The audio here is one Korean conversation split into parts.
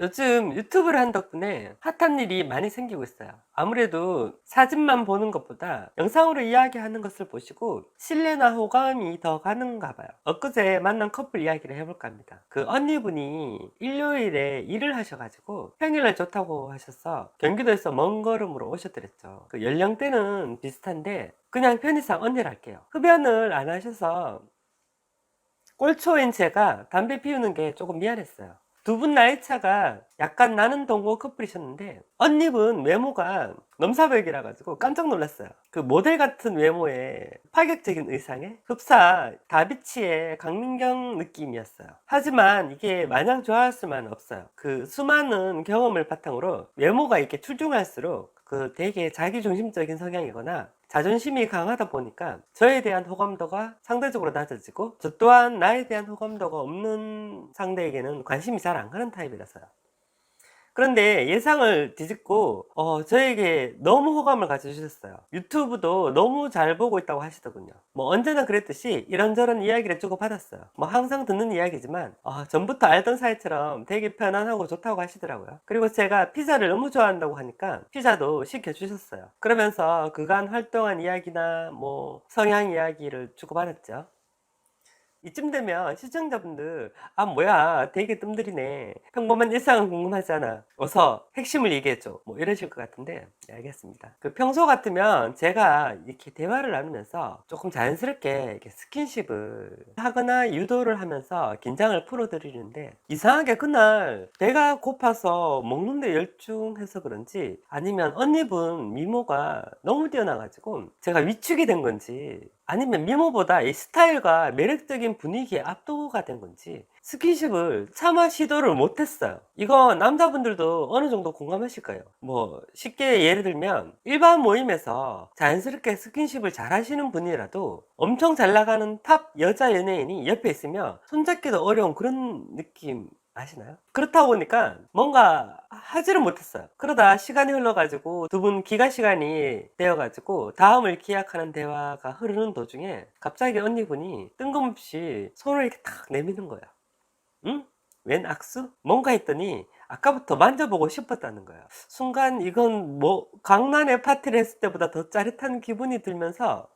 요즘 유튜브를 한 덕분에 핫한 일이 많이 생기고 있어요. 아무래도 사진만 보는 것보다 영상으로 이야기하는 것을 보시고 신뢰나 호감이 더 가는가 봐요. 엊그제 만난 커플 이야기를 해볼까 합니다. 그 언니분이 일요일에 일을 하셔가지고 평일날 좋다고 하셔서 경기도에서 먼 걸음으로 오셨더랬죠. 그 연령대는 비슷한데 그냥 편의상 언니를 할게요. 흡연을 안 하셔서 꼴초인 제가 담배 피우는 게 조금 미안했어요. 두 분 나이 차가 약간 나는 동거 커플이셨는데 언니분 외모가 넘사벽이라 가지고 깜짝 놀랐어요. 그 모델 같은 외모에 파격적인 의상에 흡사 다비치의 강민경 느낌이었어요. 하지만 이게 마냥 좋아할 수만 없어요. 그 수많은 경험을 바탕으로 외모가 이렇게 출중할수록 그 되게 자기중심적인 성향이거나 자존심이 강하다 보니까 저에 대한 호감도가 상대적으로 낮아지고 저 또한 나에 대한 호감도가 없는 상대에게는 관심이 잘 안 가는 타입이라서요. 그런데 예상을 뒤집고 어, 저에게 너무 호감을 가져주셨어요. 유튜브도 너무 잘 보고 있다고 하시더군요. 뭐 언제나 그랬듯이 이런저런 이야기를 주고 받았어요. 뭐 항상 듣는 이야기지만 어, 전부터 알던 사이처럼 되게 편안하고 좋다고 하시더라고요. 그리고 제가 피자를 너무 좋아한다고 하니까 피자도 시켜주셨어요. 그러면서 그간 활동한 이야기나 뭐 성향 이야기를 주고 받았죠. 이쯤 되면 시청자분들 아 뭐야 되게 뜸들이네. 평범한 일상은 궁금하지 않아. 어서 핵심을 얘기해줘. 뭐 이러실 것 같은데. 네, 알겠습니다. 그 평소 같으면 제가 이렇게 대화를 나누면서 조금 자연스럽게 이렇게 스킨십을 하거나 유도를 하면서 긴장을 풀어드리는데 이상하게 그날 배가 고파서 먹는데 열중해서 그런지 아니면 언니분 미모가 너무 뛰어나가지고 제가 위축이 된 건지 아니면 미모보다 이 스타일과 매력적인 분위기에 압도가 된 건지 스킨십을 차마 시도를 못했어요. 이거 남자분들도 어느 정도 공감하실 거예요. 뭐 쉽게 예를 들면 일반 모임에서 자연스럽게 스킨십을 잘 하시는 분이라도 엄청 잘 나가는 탑 여자 연예인이 옆에 있으면 손잡기도 어려운 그런 느낌 아시나요? 그렇다 보니까 뭔가 하지를 못했어요. 그러다 시간이 흘러가지고 두 분 기가 시간이 되어가지고 다음을 기약하는 대화가 흐르는 도중에 갑자기 언니분이 뜬금없이 손을 이렇게 탁 내미는 거예요. 응? 웬 악수? 뭔가 했더니 아까부터 만져보고 싶었다는 거예요. 순간 이건 뭐 강남에 파티를 했을 때보다 더 짜릿한 기분이 들면서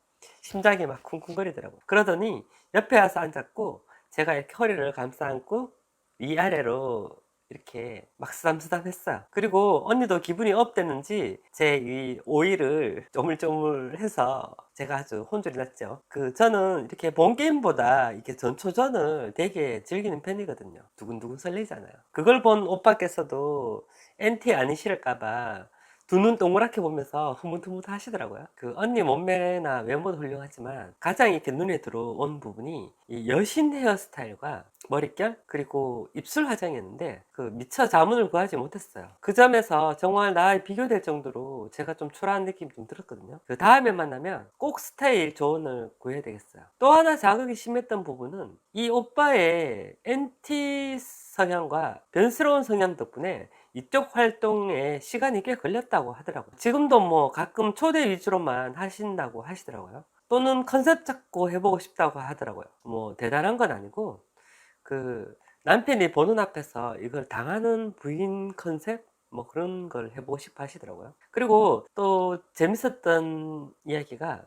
심장이 막 쿵쿵거리더라고요. 그러더니 옆에 와서 앉았고 제가 이렇게 허리를 감싸 안고 위아래로 이렇게 막 쓰담쓰담 했어요. 그리고 언니도 기분이 업됐는지 제 이 오이를 쪼물쪼물해서 제가 아주 혼쭐이 났죠. 그 저는 이렇게 본 게임보다 이렇게 전초전을 되게 즐기는 편이거든요. 두근두근 설레잖아요. 그걸 본 오빠께서도 NT 아니 싫을까봐 두 눈 동그랗게 보면서 흐뭇흐뭇 하시더라고요. 그 언니 몸매나 외모도 훌륭하지만 가장 이렇게 눈에 들어온 부분이 이 여신 헤어스타일과 머릿결 그리고 입술 화장이었는데 그 미처 자문을 구하지 못했어요. 그 점에서 정말 나와 비교될 정도로 제가 좀 초라한 느낌이 좀 들었거든요. 그 다음에 만나면 꼭 스타일 조언을 구해야 되겠어요. 또 하나 자극이 심했던 부분은 이 오빠의 NT 성향과 변스러운 성향 덕분에 이쪽 활동에 시간이 꽤 걸렸다고 하더라고요. 지금도 뭐 가끔 초대 위주로만 하신다고 하시더라고요. 또는 컨셉 잡고 해보고 싶다고 하더라고요. 뭐 대단한 건 아니고 그 남편이 보는 앞에서 이걸 당하는 부인 컨셉 뭐 그런 걸 해보고 싶어 하시더라고요. 그리고 또 재밌었던 이야기가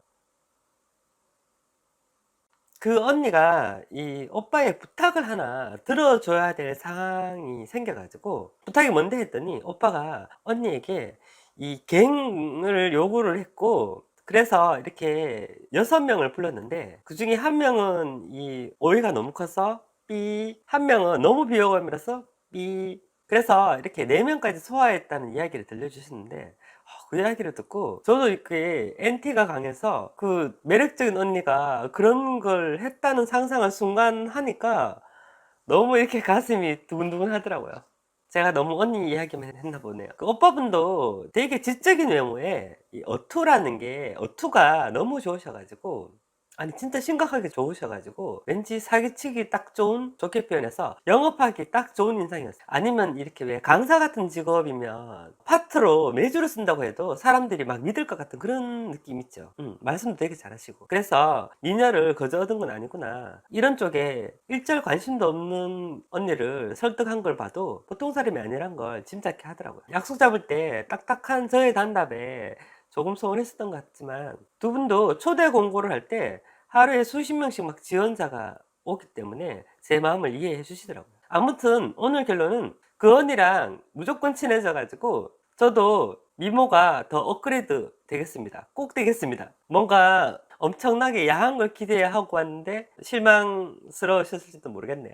그 언니가 이 오빠의 부탁을 하나 들어줘야 될 상황이 생겨가지고 부탁이 뭔데 했더니 오빠가 언니에게 이 갱을 요구를 했고 그래서 이렇게 여섯 명을 불렀는데 그 중에 한 명은 이 오해가 너무 커서 삐, 한 명은 너무 비호감이라서 삐. 그래서 이렇게 네 명까지 소화했다는 이야기를 들려주시는데 아, 그 이야기를 듣고 저도 이렇게 NT가 강해서 그 매력적인 언니가 그런 걸 했다는 상상을 순간 하니까 너무 이렇게 가슴이 두근두근 하더라고요. 제가 너무 언니 이야기만 했나 보네요. 그 오빠분도 되게 지적인 외모에 이 어투라는 게 어투가 너무 좋으셔가지고 아니 진짜 심각하게 좋으셔가지고 왠지 사기치기 딱 좋은 좋게 표현해서 영업하기 딱 좋은 인상이었어요. 아니면 이렇게 왜 강사 같은 직업이면 파트로 매주를 쓴다고 해도 사람들이 막 믿을 것 같은 그런 느낌 있죠. 음, 말씀도 되게 잘하시고. 그래서 미녀를 거저 얻은 건 아니구나. 이런 쪽에 일절 관심도 없는 언니를 설득한 걸 봐도 보통 사람이 아니란 걸 짐작해 하더라고요. 약속 잡을 때 딱딱한 저의 단답에 조금 서운했었던 것 같지만 두 분도 초대 공고를 할 때 하루에 수십 명씩 막 지원자가 오기 때문에 제 마음을 이해해 주시더라고요. 아무튼 오늘 결론은 그 언니랑 무조건 친해져 가지고 저도 미모가 더 업그레이드 되겠습니다. 꼭 되겠습니다. 뭔가 엄청나게 야한 걸 기대하고 왔는데 실망스러우셨을지도 모르겠네요.